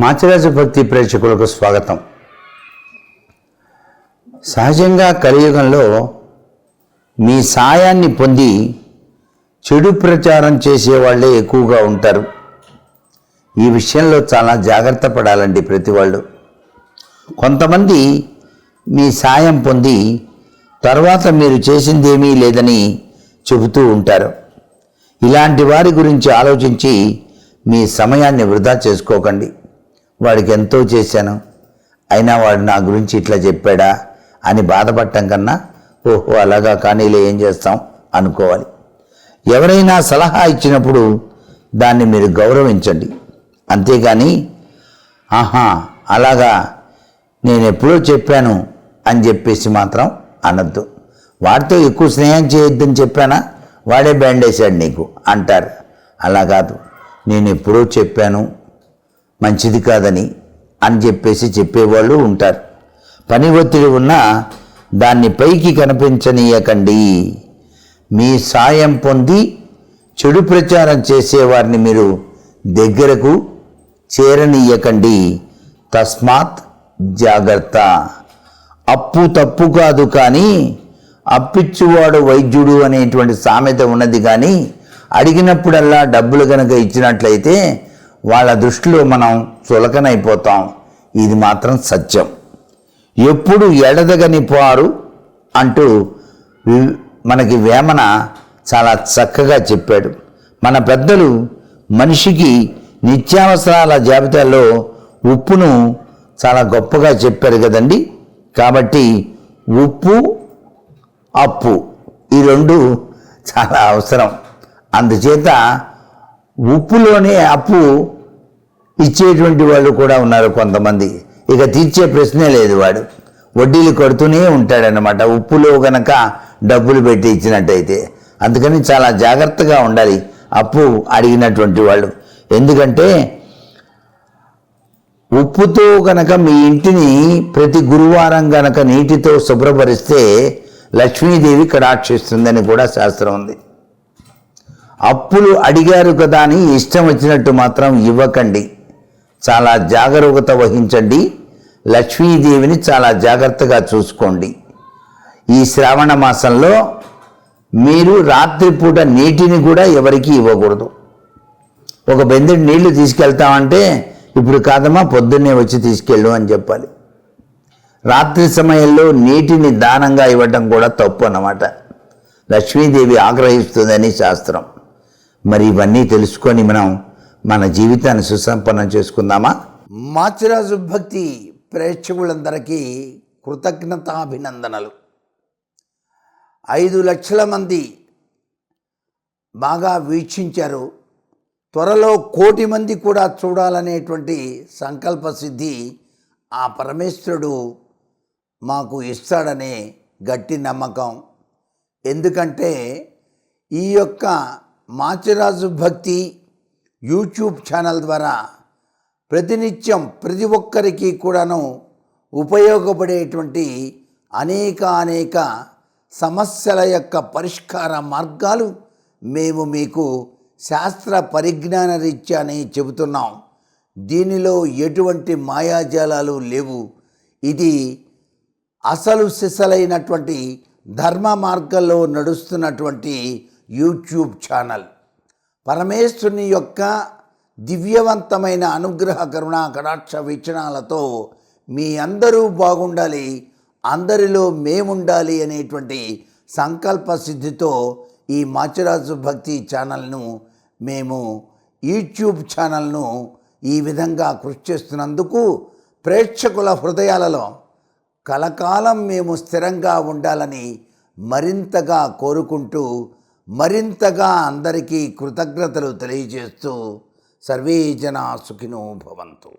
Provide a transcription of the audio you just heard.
మాచిరాజు భక్తి ప్రేక్షకులకు స్వాగతం. సహజంగా కలియుగంలో మీ సాయాన్ని పొంది చెడు ప్రచారం చేసేవాళ్ళే ఎక్కువగా ఉంటారు. ఈ విషయంలో చాలా జాగ్రత్త పడాలండి ప్రతి వాళ్ళు కొంతమంది మీ సాయం పొంది తర్వాత మీరు చేసిందేమీ లేదని చెబుతూ ఉంటారు. ఇలాంటి వారి గురించి ఆలోచించి మీ సమయాన్ని వృధా చేసుకోకండి. వాడికి ఎంతో చేశాను. అయినా వాడు నా గురించి ఇట్లా చెప్పాడా అని బాధపడటం కన్నా ఓహో అలాగా కానీలే ఏం చేస్తాం అనుకోవాలి. ఎవరైనా సలహా ఇచ్చినప్పుడు దాన్ని మీరు గౌరవించండి. అంతేగాని ఆహా అలాగా నేను ఎప్పుడో చెప్పాను అని చెప్పేసి మాత్రం అనొద్దు. వాడితో ఎక్కువ స్నేహం చేయొద్దని చెప్పానా? వాడే బ్యాండ్ నీకు అంటారు. అలా కాదు. నేను ఎప్పుడో చెప్పాను మంచిది కాదని అని చెప్పేసి చెప్పేవాళ్ళు ఉంటారు. పని ఒత్తిడి ఉన్నా దాన్ని పైకి కనిపించనీయకండి. మీ సాయం పొంది చెడు ప్రచారం చేసేవారిని మీరు దగ్గరకు చేరనీయకండి. తస్మాత్ జాగ్రత్త. అప్పు తప్పు కాదు కానీ అప్పిచ్చువాడు వైద్యుడు అనేటువంటి సామెత ఉన్నది కానీ అడిగినప్పుడల్లా డబ్బులు కనుక ఇచ్చినట్లయితే వాళ్ళ దృష్టిలో మనం చులకనైపోతాం. ఇది మాత్రం సత్యం. ఎప్పుడు ఎడదగని పోరు అంటూ మనకి వేమన చాలా చక్కగా చెప్పాడు. మన పెద్దలు మనిషికి నిత్యావసరాల జాబితాలో ఉప్పును చాలా గొప్పగా చెప్పారు కదండి. కాబట్టి ఉప్పు అప్పు ఈ రెండు చాలా అవసరం. అందుచేత ఉప్పులోనే అప్పు ఇచ్చేటువంటి వాళ్ళు కూడా ఉన్నారు కొంతమంది. ఇక తీర్చే ప్రశ్నే లేదు వాడు. వడ్డీలు కడుతూనే ఉంటాడనమాట ఉప్పులో గనక డబ్బులు పెట్టి ఇచ్చినట్టయితే. అందుకని చాలా జాగ్రత్తగా ఉండాలి అప్పు అడిగినటువంటి వాళ్ళు. ఎందుకంటే ఉప్పుతో గనక మీ ఇంటిని ప్రతి గురువారం గనక నీటితో శుభ్రపరిస్తే లక్ష్మీదేవి కడాక్షిస్తుందని కూడా శాస్త్రం ఉంది. అప్పులు అడిగారు కదా అని ఇష్టం వచ్చినట్టు మాత్రం ఇవ్వకండి. చాలా జాగరూకత వహించండి. లక్ష్మీదేవిని చాలా జాగ్రత్తగా చూసుకోండి. ఈ శ్రావణ మాసంలో మీరు రాత్రిపూట నీటిని కూడా ఎవరికి ఇవ్వకూడదు. ఒక బెందిడి నీళ్ళు తీసుకెళ్తామంటే ఇప్పుడు కాదమ్మా పొద్దున్నే వచ్చి తీసుకెళ్ళు అని చెప్పాలి. రాత్రి సమయంలో నీటిని దానంగా ఇవ్వటం కూడా తప్పు అన్నమాట. లక్ష్మీదేవి ఆగ్రహిస్తుందని శాస్త్రం. మరి ఇవన్నీ తెలుసుకొని మనం మన జీవితాన్ని సుసంపన్నం చేసుకుందామా? మాచిరాజు భక్తి ప్రేక్షకులందరికీ కృతజ్ఞతాభినందనలు. ఐదు లక్షల మంది బాగా వీక్షించారు. త్వరలో కోటి మంది కూడా చూడాలనేటువంటి సంకల్ప సిద్ధి ఆ పరమేశ్వరుడు మాకు ఇస్తాడనే గట్టి నమ్మకం. ఎందుకంటే ఈ యొక్క మాచిరాజు భక్తి యూట్యూబ్ ఛానల్ ద్వారా ప్రతినిత్యం ప్రతి ఒక్కరికి కూడాను ఉపయోగపడేటువంటి అనేక అనేక సమస్యల యొక్క పరిష్కార మార్గాలు మేము మీకు శాస్త్ర పరిజ్ఞాన రీత్యానే చెబుతున్నాం. దీనిలో ఎటువంటి మాయాజాలాలు లేవు. ఇది అసలు సిసలైనటువంటి ధర్మ మార్గంలో నడుస్తున్నటువంటి యూట్యూబ్ ఛానల్. పరమేశ్వరుని యొక్క దివ్యవంతమైన అనుగ్రహ కరుణా కటాక్ష వీక్షణాలతో మీ అందరూ బాగుండాలి అందరిలో మేముండాలి అనేటువంటి సంకల్ప సిద్ధితో ఈ మాచిరాజు భక్తి ఛానల్ను మేము యూట్యూబ్ ఛానల్ను ఈ విధంగా కృషి చేస్తున్నందుకు ప్రేక్షకుల హృదయాలలో కలకాలం మేము స్థిరంగా ఉండాలని మరింతగా కోరుకుంటూ మరింతగా అందరికీ కృతజ్ఞతలు తెలియజేస్తూ సర్వే జనా సుఖినో భవంతు.